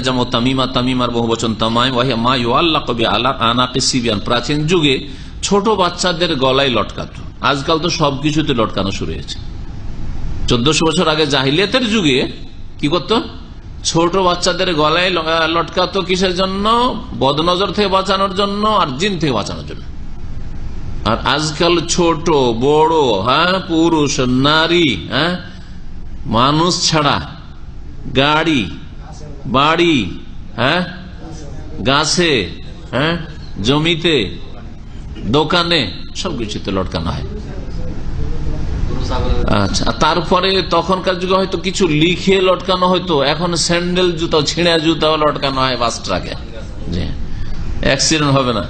যেমন তামিমা, তামিমার বহু বচন প্রাচীন যুগে ছোট বাচ্চাদের গলায় লটকাতো। আজকাল তো সবকিছুতে লটকানো শুরু হয়েছে। চোদ্দশো বছর আগে জাহিলিয়াতের যুগে কি ছোট বাচ্চাদের গলায় কিসের জন্য? বদনজর থেকে বাঁচানোর জন্য আর জিন থেকে বাঁচানোর জন্য। আর আজকাল ছোট, বড় হ্যাঁ পুরুষ, নারী হ্যাঁ মানুষ ছাড়া গাড়ি বাড়ি হ্যাঁ? গাছে হ্যাঁ? জমিতে, দোকানে সবকিছুতে লটকানো হয়। আচ্ছা তারপরে তখনকার যুগে হয়তো কিছু লিখে লটকানো হয়তো, এখন স্যান্ডেল জুতা ছিঁড়া জুতাও লটকানো হয় বাস ট্রাকে অ্যাক্সিডেন্ট হবে না।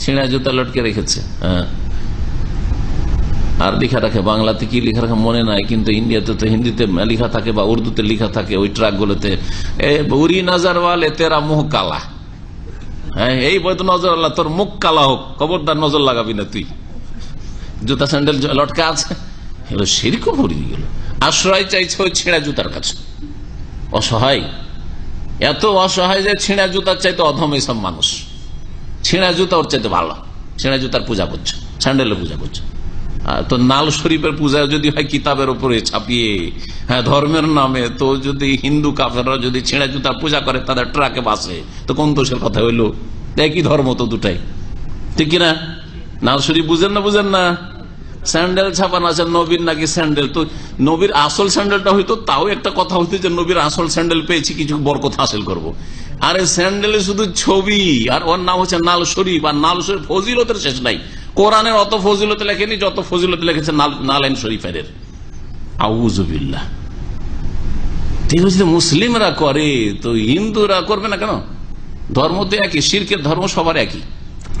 ছিঁড়া জুতা লটকে রেখেছে হ্যাঁ। আর লেখা রাখে বাংলাতে কি লেখা রাখে মনে নাই, কিন্তু ইন্ডিয়াতে তো হিন্দিতে লেখা থাকে বা উর্দুতে লেখা থাকে ওই ট্রাক গুলোতে উরি নজর ওয়ালে তেরা মুহ কালা। হ্যাঁ এই তো নজর আল্লাহ, তোর মুখ কালা হোক, খবরদার নজর লাগাবি না তুই। জুতা স্যান্ডেল লটকা আছে। এগুলো সেরকম ভরিয়ে গেল। আশ্রয় চাইছে ওই ছেঁড়া জুতার কাছে। অসহায়। এত অসহায় যে ছেঁড়া জুতার চাইতে অধম সব মানুষ। ছেঁড়া জুতা ওর চাইতে ভালো। ছেঁড়া জুতার পূজা করছে, স্যান্ডেলের পূজা করছে। তো নাল শরীফের পূজা যদি হয় কিতাবের উপরে ছাপিয়ে হ্যাঁ ধর্মের নামে তো যদি হিন্দু কাফেররা যদি ছেঁড়া জুতার পূজা করে, তাদের ট্রাকে বাসে, তো কোন দোষের কথা হইল? একই ধর্ম তো দুটাই। ঠিক কিনা? নাল শরীফ বুঝেন না বুঝেন না? স্যান্ডেল ছাপানো আছে, নবীর নাকি স্যান্ডেল? তো নবীর আসল স্যান্ডেলটা হয়তো তাও একটা কথা হইতো যে নবীর আসল স্যান্ডেল পেয়েছি, কিছু বরকত হাসিল করব। আর স্যান্ডেলে শুধু ছবি, আর ওর নাম হচ্ছে নাল শরীফ, আর নাল শরীফ ফজিলতের শেষ নাই। কোরআনের অত ফজিলতে লেখেনি যত ফজিলতে লিখেছে নাল- নালাইন শরীফের। আউজুবিল্লাহ ঠিক আছে মুসলিমরা করে তো হিন্দুরা করবে না কেন? ধর্ম তো একই শিরকের ধর্ম সবার একই।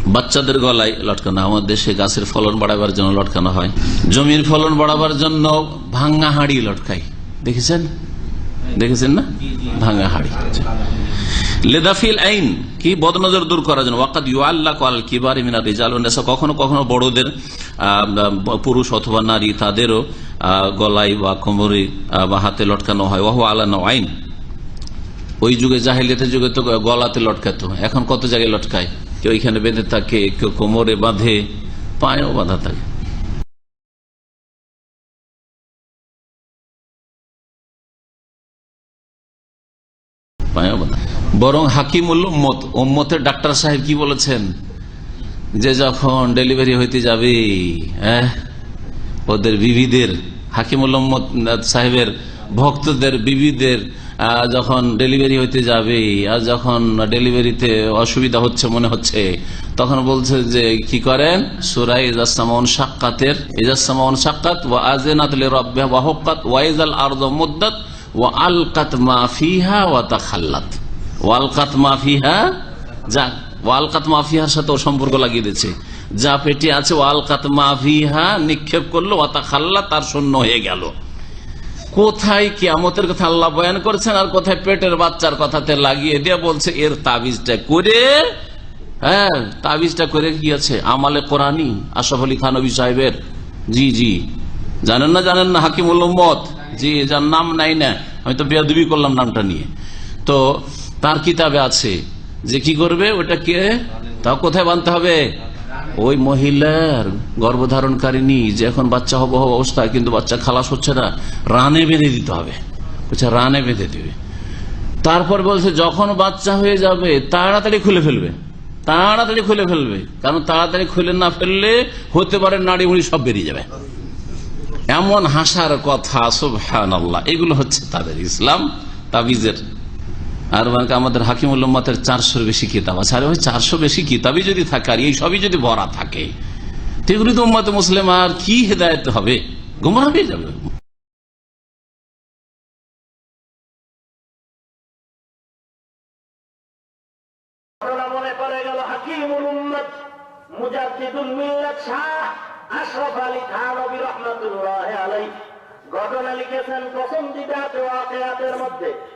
বাচ্চাদের গলায় লটকানো আমাদের দেশে গাছের ফলন বাড়াবার জন্য লটকানো হয়। জমির ফলন বাড়াবার জন্য ভাঙ্গা হাড়ি লটকাই দেখেছেন? দেখেছেন না? ভাঙ্গা হাড়ি। লেদাফিল আইন কি বদনজর দূর করার জন্য? ওয়াকাদ ইউ আল্লাহ কাল কিবার মিনা রিজাল। কখনো কখনো বড়দের পুরুষ অথবা নারী তাদেরও গলায় বা কোমরে বা হাতে লটকানো হয়। ওহ আল্লাহ আইন ওই যুগে জাহিলিয়াতের যুগে তো গলাতে লটকাতো। এখন কত জায়গায় লটকায়? কেউ এখানে বেঁধে থাকে, কেউ কোমরে বাঁধে, পায়েও বাঁধা থাকে। পায়েও বাঁধা বরং হাকিমুল উম্মত, উম্মতের ডাক্তার সাহেব কি বলেছেন? যে যখন ডেলিভারি হইতে যাবে হ্যাঁ ওদের বিবিদের, হাকিমুল উম্মত সাহেবের, ভক্তদের বিবিদের যখন ডেলিভারি হইতে যাবে, আর যখন ডেলিভারিতে অসুবিধা হচ্ছে মনে হচ্ছে, তখন বলছে যে, কি করেন? সুরাই ইজাসামন সাক্কাতের ইজাসামন সাক্কাত, ওয়া আজেনাত রব্বে ওয়াহকাত ওয়াইজাল আরদ মুদ্দাত, ওয়া আলকাত মাফিহা ওয়া তাখাল্লাত। ওয়ালকাত মাফিহা, যা, ওয়ালকাত মাফিহার সাথে ও সম্পর্ক লাগিয়ে দিচ্ছে যা পেটে আছে, ওয়ালকাত মাফিহা নিক্ষেপ করল ওয়াতা খাল্লা তার শূন্য হয়ে গেল। কোথায় কিয়ামতের কথা আল্লাহ বয়ান করছেন আর কোথায় পেটের বাচ্চার কথাতে লাগিয়ে দিয়ে বলছে, এর তাবিজটা করে হ্যাঁ তাবিজটা করে গিয়েছে আমালে কোরআনি আশরাফ আলী খানবী সাহেবের। জি জি। জানেন না জানেন না, হাকিমুল উম্মত? জি, যার নাম নাই না, আমি তো বেয়াদবি করলাম নামটা নিয়ে। তো তার কিতাবে আছে। যে কি করবে? ওটা কে তা কোথায় বানতে হবে? ওই মহিলার গর্ভধারণকারিনী যে এখন বাচ্চা হব হব অবস্থায় কিন্তু বাচ্চা খালাস হচ্ছে না। রানে বেঁধে দিতে হবে। বলছে, রানে বেঁধে দিবে। তারপর বলছে, যখন বাচ্চা হয়ে যাবে, তাড়াতাড়ি খুলে ফেলবে। তাড়াতাড়ি খুলে ফেলবে। কারণ তাড়াতাড়ি খুলে না ফেললে হতে পারে নাড়ি মুড়ি সব বেরিয়ে যাবে। এমন হাসার কথা সুবহান আল্লাহ এগুলো হচ্ছে তাদের ইসলাম, তাবিজের আর মানে আমাদের হাকিমুল্লামের চারশোর বেশি কিতাব আছে। আর ওই চারশো বেশি কিতাবই যদি থাকে, আর এই সবই যদি ভরা থাকে তো এগুলি তো উম্মতে মুসলিম, আর কি হেদায়ত হবে? গুমরা হয়ে যাবে। ঘটনা লিখেছেন প্রথম দিদাতে মধ্যে।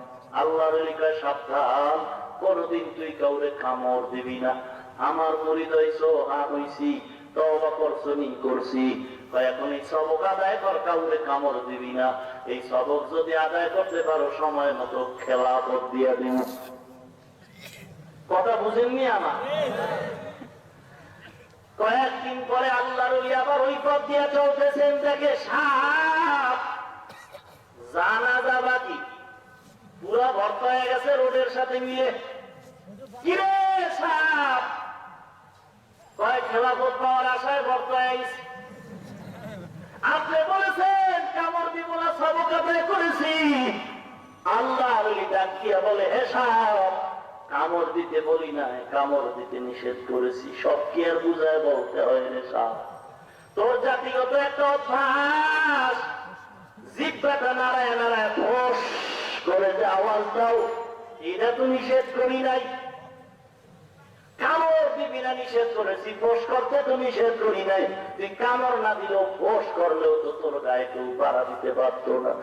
আল্লাহর সাবধান, কোনদিন তুই কাউরে কামড় দিবি না। আমার মুরিদ হইছো করছি কথা বুঝেননি আমার? কয়েকদিন পরে আল্লাহর আবার ওই পথ দিয়ে চলতেছেন, দেখে সাপ জানা যাবাকি পুরা ভর্তা হয়ে গেছে রোডের সাথে মিলে। কিরে সাপ? কয় খেলাফত পাওয়ার আশায় হয়ে আপনি বলেছেন সবক আদায় করেছি। আল্লাহ ডাকিয়া বলে, হে সাহেব কামড় দিতে বলি না কামড় দিতে নিষেধ করেছি। সব কি আর বুঝায় বলতে হয় রে সাহেব তোর জাতিগত একটা অভ্যাস। জিব্বাটা নাড়ায় নাড়ায়, ফোস। করে যে আওয়াজ দাও। এটা তো নিষেধ করি নাই। কামড় দিবি না নিষেধ করেছি পোষ করতে তো নিষেধ করি নাই। তুই কামড় না দিলেও পোষ করলেও তো তোর গায়ে কেউ পাড়া দিতে পারতো না।